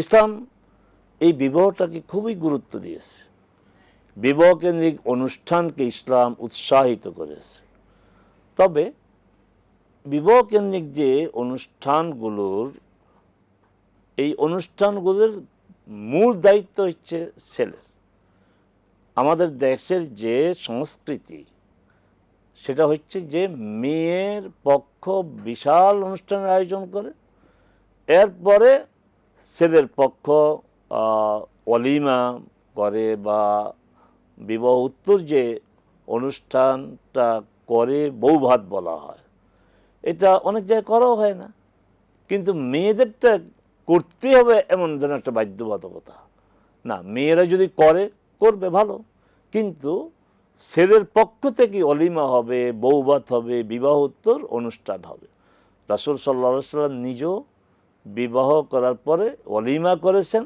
ইসলাম এই বিবাহটাকে খুবই গুরুত্ব দিয়েছে। বিবাহ কেন্দ্রিক অনুষ্ঠানকে ইসলাম উৎসাহিত করেছে। তবে বিবাহ কেন্দ্রিক যে অনুষ্ঠানগুলোর, এই অনুষ্ঠানগুলোর মূল দায়িত্ব হচ্ছে ছেলের। আমাদের দেশের যে সংস্কৃতি, সেটা হচ্ছে যে মেয়ের পক্ষ বিশাল অনুষ্ঠানের আয়োজন করে। এরপরে ছেলের পক্ষ অলিমা করে বা বিবাহ উত্তর যে অনুষ্ঠানটা করে বৌভাত বলা হয়, এটা অনেক জায়গায় করাও হয় না। কিন্তু মেয়েদেরটা করতে হবে এমন যেন একটা বাধ্যবাধকতা। না, মেয়েরা যদি করে, করবে, ভালো। কিন্তু ছেলের পক্ষ থেকে অলিমা হবে, বৌভাত হবে, বিবাহ উত্তর অনুষ্ঠান হবে। রাসুল সাল্লা সাল্লাম নিজেও বিবাহ করার পরে অলিমা করেছেন